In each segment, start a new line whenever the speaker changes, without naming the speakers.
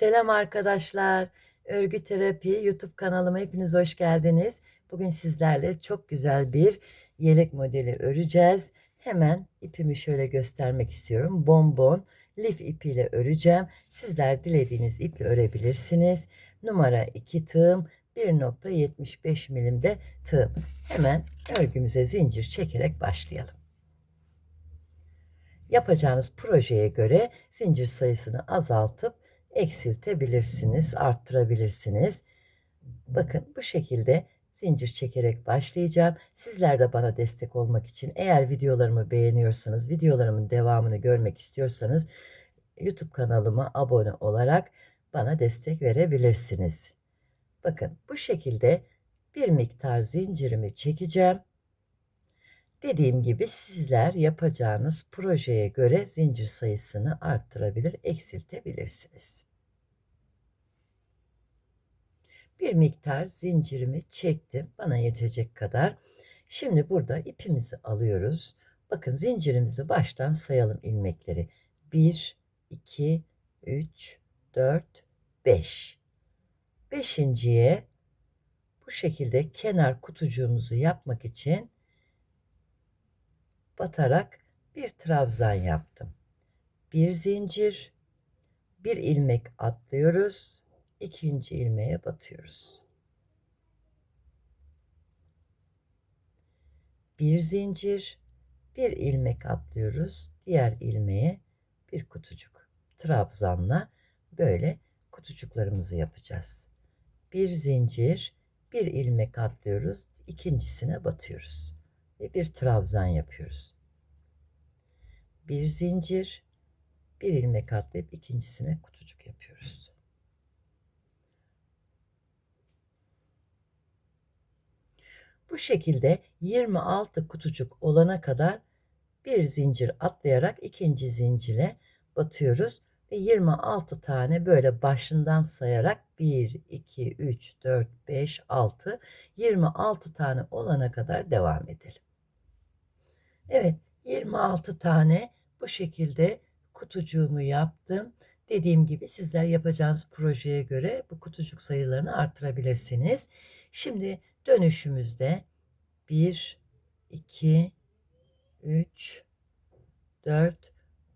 Selam arkadaşlar. Örgü Terapi YouTube kanalıma hepiniz hoş geldiniz. Bugün sizlerle çok güzel bir yelek modeli öreceğiz. Hemen ipimi şöyle göstermek istiyorum. Bonbon lif ipiyle öreceğim. Sizler dilediğiniz iple örebilirsiniz. Numara 2 tığım 1.75 milimde tığım. Hemen örgümüze zincir çekerek başlayalım. Yapacağınız projeye göre zincir sayısını azaltıp eksiltebilirsiniz, arttırabilirsiniz. Bakın bu şekilde zincir çekerek başlayacağım. Sizler de bana destek olmak için eğer videolarımı beğeniyorsanız, videolarımın devamını görmek istiyorsanız YouTube kanalıma abone olarak bana destek verebilirsiniz. Bakın bu şekilde bir miktar zincirimi çekeceğim. Dediğim gibi sizler yapacağınız projeye göre zincir sayısını arttırabilir, eksiltebilirsiniz. Bir miktar zincirimi çektim. Bana yetecek kadar. Şimdi burada ipimizi alıyoruz. Bakın zincirimizi baştan sayalım ilmekleri. 1, 2, 3, 4, 5. Beşinciye bu şekilde kenar kutucuğumuzu yapmak için batarak bir trabzan yaptım. Bir zincir, bir ilmek atlıyoruz, ikinci ilmeğe batıyoruz. Bir zincir, bir ilmek atlıyoruz, diğer ilmeğe bir kutucuk. Trabzanla böyle kutucuklarımızı yapacağız. Bir zincir, bir ilmek atlıyoruz, ikincisine batıyoruz ve bir trabzan yapıyoruz. Bir zincir, bir ilmek atlayıp ikincisine kutucuk yapıyoruz. Bu şekilde 26 kutucuk olana kadar bir zincir atlayarak ikinci zincire batıyoruz ve 26 tane böyle başından sayarak 1 2 3 4 5 6 26 tane olana kadar devam edelim. Evet 26 tane bu şekilde kutucuğumu yaptım. Dediğim gibi sizler yapacağınız projeye göre bu kutucuk sayılarını artırabilirsiniz. Şimdi dönüşümüzde 1, 2, 3, 4,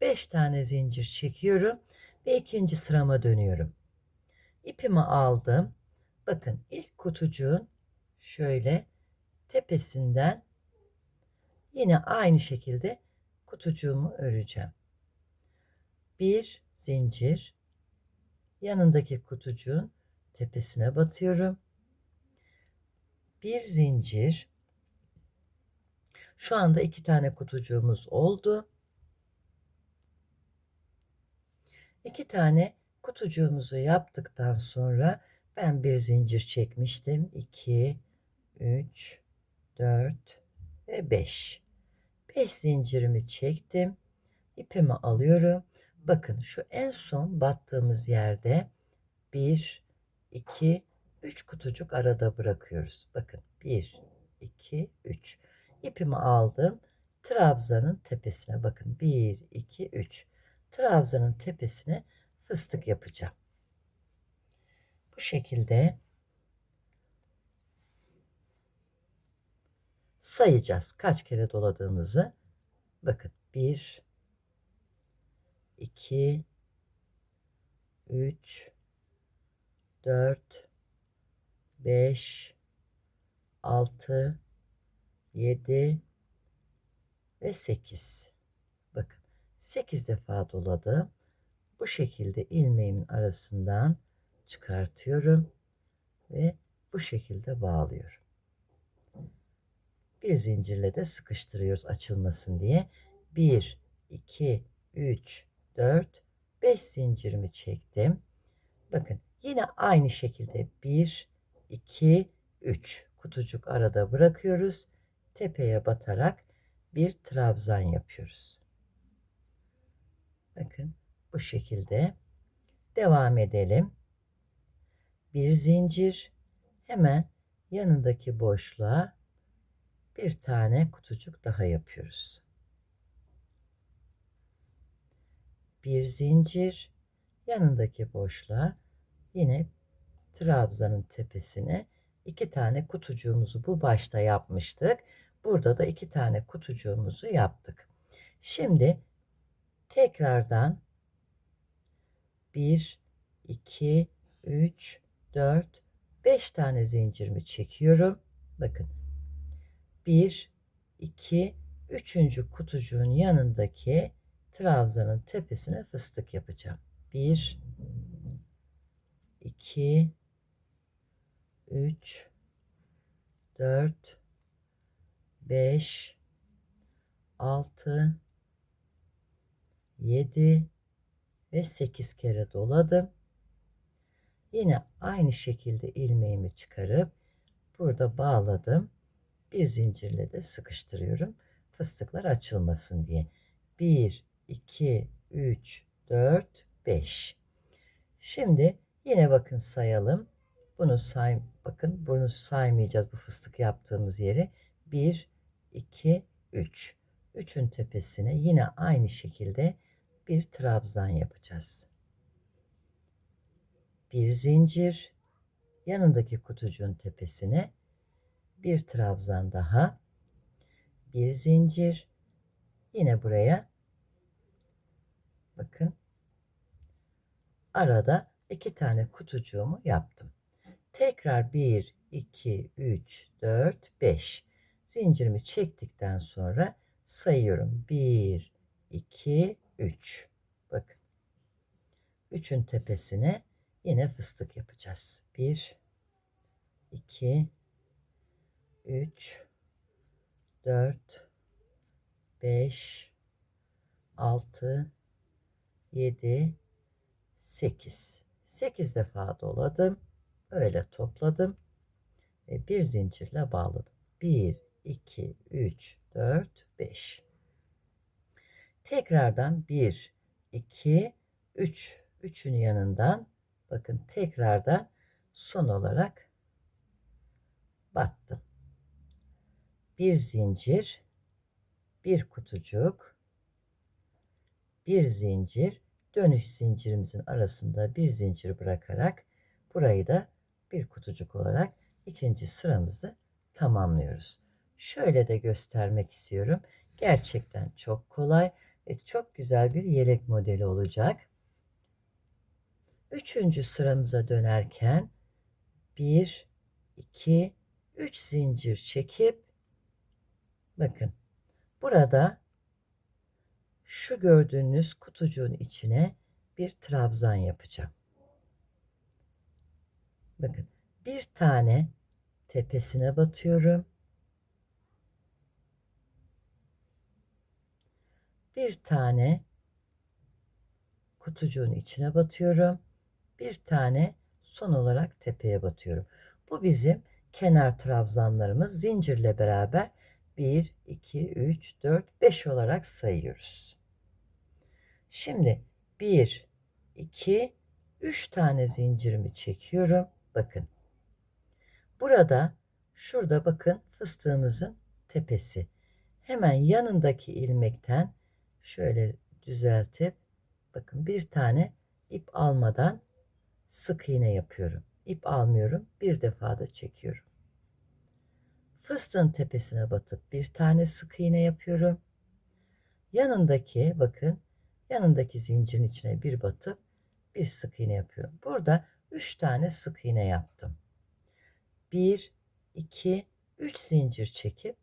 5 tane zincir çekiyorum ve ikinci sırama dönüyorum. İpimi aldım. Bakın ilk kutucuğun şöyle tepesinden Yine aynı şekilde kutucuğumu öreceğim. Bir zincir yanındaki kutucuğun tepesine batıyorum. Bir zincir şu anda iki tane kutucuğumuz oldu. İki tane kutucuğumuzu yaptıktan sonra ben bir zincir çekmiştim. 2 3 4 ve 5. 5 zincirimi çektim. ipimi alıyorum. Bakın şu en son battığımız yerde 1 2 3 kutucuk arada bırakıyoruz. Bakın 1 2 3. İpimi aldım. Trabzanın tepesine bakın 1 2 3. Trabzanın tepesine fıstık yapacağım. Bu şekilde sayacağız kaç kere doladığımızı. Bakın 1 2 3 4 5 6 7 ve 8. Bakın 8 defa doladım. Bu şekilde ilmeğimin arasından çıkartıyorum ve bu şekilde bağlıyorum bir zincirle de sıkıştırıyoruz açılmasın diye. 1 2 3 4 5 zincirimi çektim. Bakın yine aynı şekilde 1 2 3 kutucuk arada bırakıyoruz. Tepeye batarak bir trabzan yapıyoruz. Bakın bu şekilde devam edelim. Bir zincir hemen yanındaki boşluğa bir tane kutucuk daha yapıyoruz. Bir zincir yanındaki boşluğa yine trabzanın tepesine iki tane kutucuğumuzu bu başta yapmıştık. Burada da iki tane kutucuğumuzu yaptık. Şimdi tekrardan 1 2 3 4 5 tane zincirimi çekiyorum. Bakın 1 2 3. kutucuğun yanındaki trabzanın tepesine fıstık yapacağım. 1 2 3 4 5 6 7 ve 8 kere doladım. Yine aynı şekilde ilmeğimi çıkarıp burada bağladım. Bir zincirle de sıkıştırıyorum. Fıstıklar açılmasın diye. 1 2 3 4 5 Şimdi yine bakın sayalım. Bunu say bakın bunu saymayacağız bu fıstık yaptığımız yeri. 1 2 3 3'ün tepesine yine aynı şekilde bir trabzan yapacağız. Bir zincir yanındaki kutucuğun tepesine bir trabzan daha bir zincir yine buraya bakın arada iki tane kutucuğumu yaptım. Tekrar 1 2 3 4 5 zincirimi çektikten sonra sayıyorum. 1 2 3 bakın 3'ün tepesine yine fıstık yapacağız. 1 2 3 4 5 6 7 8 8 defa doladım. Öyle topladım ve bir zincirle bağladım. 1 2 3 4 5 Tekrardan 1 2 3 3'ün yanından bakın tekrardan son olarak battım. Bir zincir, bir kutucuk, bir zincir, dönüş zincirimizin arasında bir zincir bırakarak burayı da bir kutucuk olarak ikinci sıramızı tamamlıyoruz. Şöyle de göstermek istiyorum. Gerçekten çok kolay ve çok güzel bir yelek modeli olacak. Üçüncü sıramıza dönerken 1, 2, 3 zincir çekip bakın burada şu gördüğünüz kutucuğun içine bir trabzan yapacağım. Bakın bir tane tepesine batıyorum. Bir tane kutucuğun içine batıyorum. Bir tane son olarak tepeye batıyorum. Bu bizim kenar trabzanlarımız zincirle beraber 1, 2, 3, 4, 5 olarak sayıyoruz. Şimdi 1, 2, 3 tane zincirimi çekiyorum. Bakın. Burada şurada bakın fıstığımızın tepesi. Hemen yanındaki ilmekten şöyle düzeltip bakın bir tane ip almadan sık iğne yapıyorum. İp almıyorum. Bir defa da çekiyorum. Fıstığın tepesine batıp bir tane sık iğne yapıyorum. Yanındaki bakın yanındaki zincirin içine bir batıp bir sık iğne yapıyorum. Burada 3 tane sık iğne yaptım. 1 2 3 zincir çekip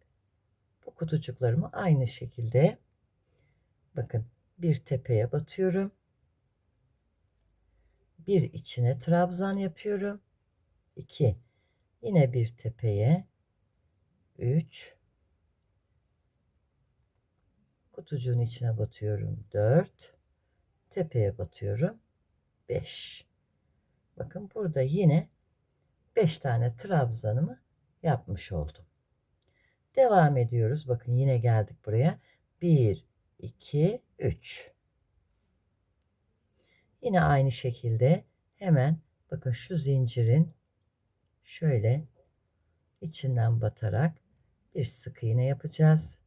bu kutucuklarımı aynı şekilde bakın bir tepeye batıyorum. Bir içine trabzan yapıyorum. 2 yine bir tepeye 3 kutucuğun içine batıyorum. 4 tepeye batıyorum. 5 bakın burada yine 5 tane trabzanımı yapmış oldum. Devam ediyoruz. Bakın yine geldik buraya. 1 2 3 yine aynı şekilde hemen bakın şu zincirin şöyle içinden batarak bir sık iğne yapacağız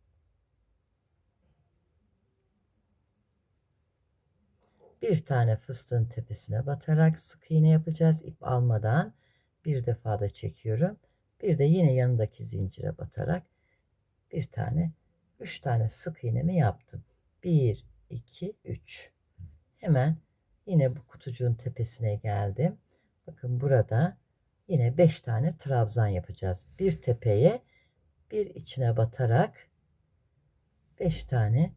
Bir tane fıstığın tepesine batarak sık iğne yapacağız. ip almadan bir defa da çekiyorum. Bir de yine yanındaki zincire batarak bir tane, üç tane sık iğnemi yaptım. Bir, iki, üç. Hemen yine bu kutucuğun tepesine geldim. Bakın burada yine beş tane trabzan yapacağız. Bir tepeye, bir içine batarak beş tane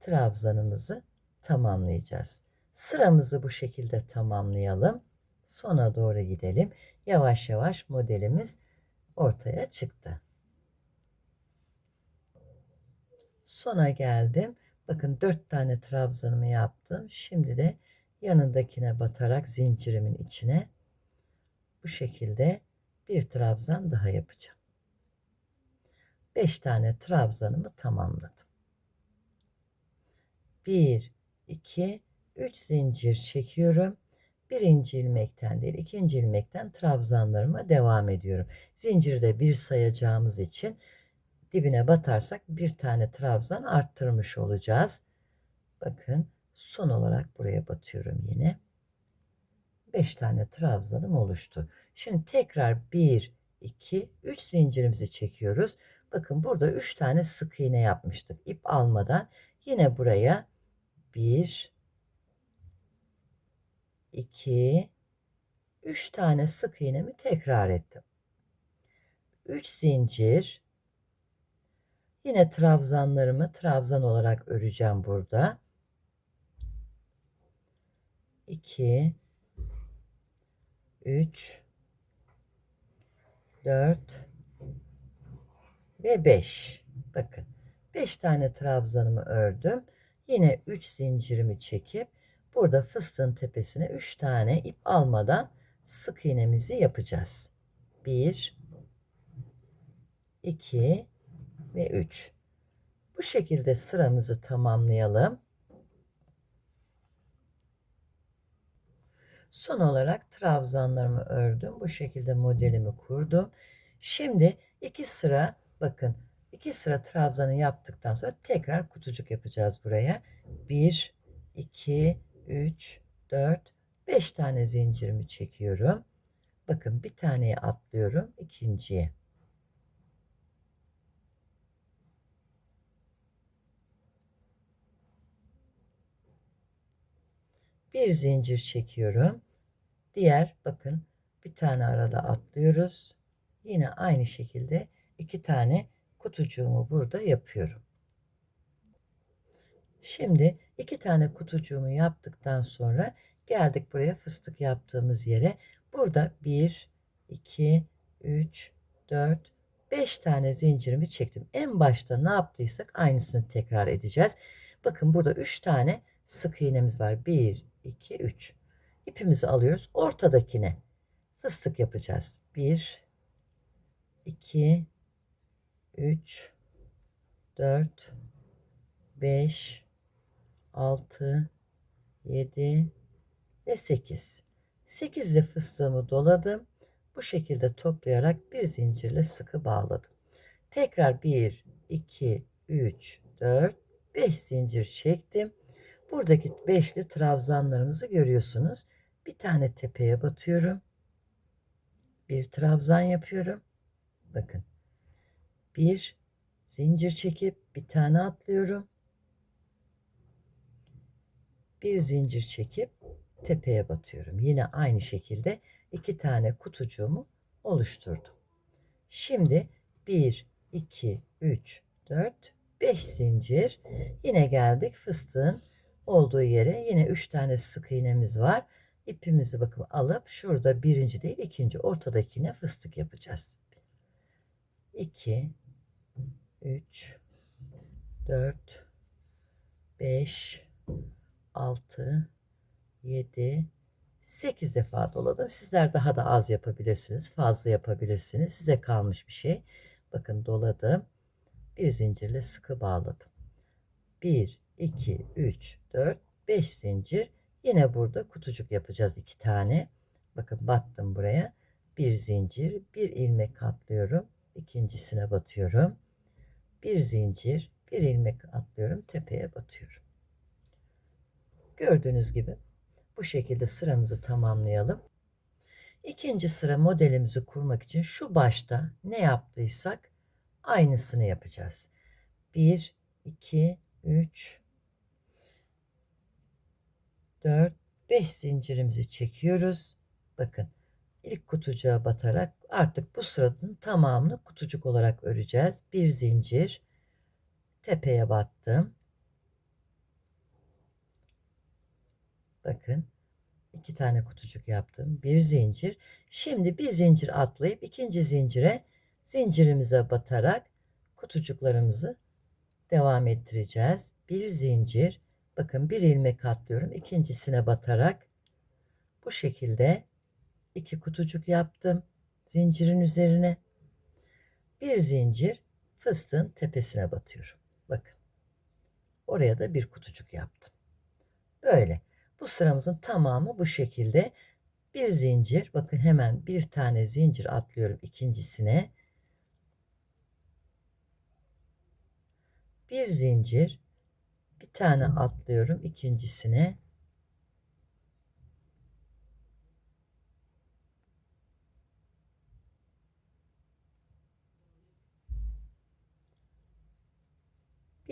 trabzanımızı tamamlayacağız. Sıramızı bu şekilde tamamlayalım. Sona doğru gidelim. Yavaş yavaş modelimiz ortaya çıktı. Sona geldim. Bakın 4 tane trabzanımı yaptım. Şimdi de yanındakine batarak zincirimin içine bu şekilde bir trabzan daha yapacağım. 5 tane trabzanımı tamamladım. 1 2 3 zincir çekiyorum. Birinci ilmekten değil ikinci ilmekten trabzanlarıma devam ediyorum. Zincirde bir sayacağımız için dibine batarsak bir tane trabzan arttırmış olacağız. Bakın son olarak buraya batıyorum yine. 5 tane trabzanım oluştu. Şimdi tekrar 1 2 3 zincirimizi çekiyoruz. Bakın burada 3 tane sık iğne yapmıştık. İp almadan yine buraya 1 2 3 tane sık iğnemi tekrar ettim. 3 zincir yine trabzanlarımı trabzan olarak öreceğim burada. 2 3 4 ve 5 bakın 5 tane trabzanımı ördüm. Yine 3 zincirimi çekip burada fıstığın tepesine 3 tane ip almadan sık iğnemizi yapacağız. 1 2 ve 3 bu şekilde sıramızı tamamlayalım. Son olarak trabzanlarımı ördüm. Bu şekilde modelimi kurdum. Şimdi iki sıra bakın iki sıra trabzanı yaptıktan sonra tekrar kutucuk yapacağız buraya. 1 2 3 4 5 tane zincirimi çekiyorum. Bakın bir taneye atlıyorum ikinciye. Bir zincir çekiyorum. Diğer bakın bir tane arada atlıyoruz. Yine aynı şekilde iki tane kutucuğumu burada yapıyorum. Şimdi iki tane kutucuğumu yaptıktan sonra geldik buraya fıstık yaptığımız yere. Burada 1, 2, 3, 4, 5 tane zincirimi çektim. En başta ne yaptıysak aynısını tekrar edeceğiz. Bakın burada 3 tane sık iğnemiz var. 1, 2, 3 ipimizi alıyoruz. Ortadakine fıstık yapacağız. 1 2 3 4 5 6 7 ve 8. 8'li fıstığımı doladım. Bu şekilde toplayarak bir zincirle sıkı bağladım. Tekrar 1 2 3 4 5 zincir çektim. Buradaki beşli trabzanlarımızı görüyorsunuz. Bir tane tepeye batıyorum. Bir trabzan yapıyorum. Bakın. Bir zincir çekip bir tane atlıyorum. Bir zincir çekip tepeye batıyorum. Yine aynı şekilde iki tane kutucuğumu oluşturdum. Şimdi 1, 2, 3, 4, 5 zincir. Yine geldik fıstığın olduğu yere yine 3 tane sık iğnemiz var. İpimizi bakın alıp şurada birinci değil ikinci ortadakine fıstık yapacağız. 2 3 4 5 6 7 8 defa doladım. Sizler daha da az yapabilirsiniz. Fazla yapabilirsiniz. Size kalmış bir şey. Bakın doladım. Bir zincirle sıkı bağladım. 1 2 3 4 5 zincir yine burada kutucuk yapacağız iki tane bakın battım buraya bir zincir bir ilmek atlıyorum ikincisine batıyorum bir zincir bir ilmek atlıyorum tepeye batıyorum Gördüğünüz gibi bu şekilde sıramızı tamamlayalım. İkinci sıra modelimizi kurmak için şu başta ne yaptıysak aynısını yapacağız. 1, 2, 3, 4, 5 zincirimizi çekiyoruz. Bakın ilk kutucuğa batarak artık bu sıranın tamamını kutucuk olarak öreceğiz. Bir zincir tepeye battım. Bakın iki tane kutucuk yaptım. Bir zincir. Şimdi bir zincir atlayıp ikinci zincire zincirimize batarak kutucuklarımızı devam ettireceğiz. Bir zincir. Bakın bir ilmek atlıyorum. ikincisine batarak bu şekilde iki kutucuk yaptım. Zincirin üzerine bir zincir fıstığın tepesine batıyorum. Bakın. Oraya da bir kutucuk yaptım. Böyle. Bu sıramızın tamamı bu şekilde. Bir zincir, bakın hemen bir tane zincir atlıyorum ikincisine. Bir zincir, bir tane atlıyorum ikincisine.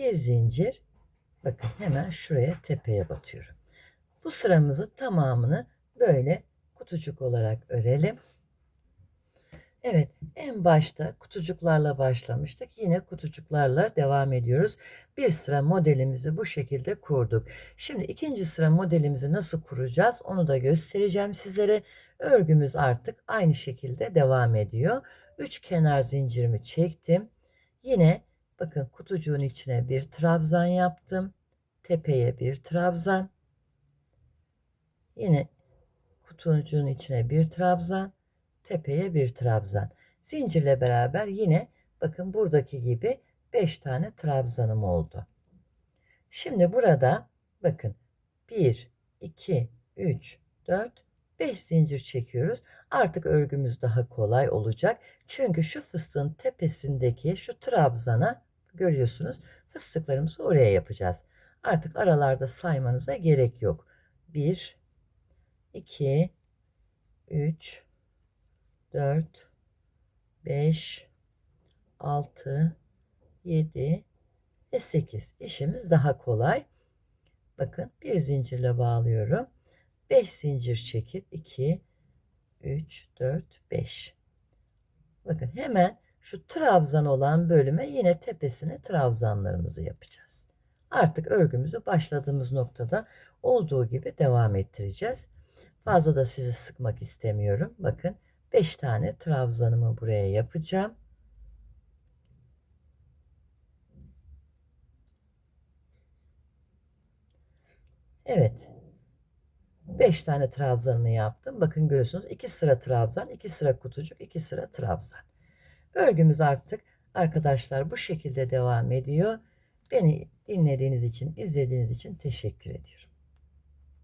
Bir zincir, bakın hemen şuraya tepeye batıyorum. Bu sıramızı tamamını böyle kutucuk olarak örelim. Evet, en başta kutucuklarla başlamıştık. Yine kutucuklarla devam ediyoruz. Bir sıra modelimizi bu şekilde kurduk. Şimdi ikinci sıra modelimizi nasıl kuracağız onu da göstereceğim sizlere. Örgümüz artık aynı şekilde devam ediyor. Üç kenar zincirimi çektim. Yine bakın kutucuğun içine bir trabzan yaptım. Tepeye bir trabzan. Yine kutucuğun içine bir trabzan, tepeye bir trabzan. Zincirle beraber yine bakın buradaki gibi 5 tane trabzanım oldu. Şimdi burada bakın 1, 2, 3, 4, 5 zincir çekiyoruz. Artık örgümüz daha kolay olacak. Çünkü şu fıstığın tepesindeki şu trabzana görüyorsunuz fıstıklarımızı oraya yapacağız. Artık aralarda saymanıza gerek yok. 1, 2 3 4 5 6 7 ve 8 işimiz daha kolay bakın bir zincirle bağlıyorum 5 zincir çekip 2 3 4 5 bakın hemen şu trabzan olan bölüme yine tepesine trabzanlarımızı yapacağız artık örgümüzü başladığımız noktada olduğu gibi devam ettireceğiz Fazla da sizi sıkmak istemiyorum. Bakın 5 tane trabzanımı buraya yapacağım. Evet. 5 tane trabzanımı yaptım. Bakın görüyorsunuz 2 sıra trabzan, 2 sıra kutucuk, 2 sıra trabzan. Örgümüz artık arkadaşlar bu şekilde devam ediyor. Beni dinlediğiniz için, izlediğiniz için teşekkür ediyorum.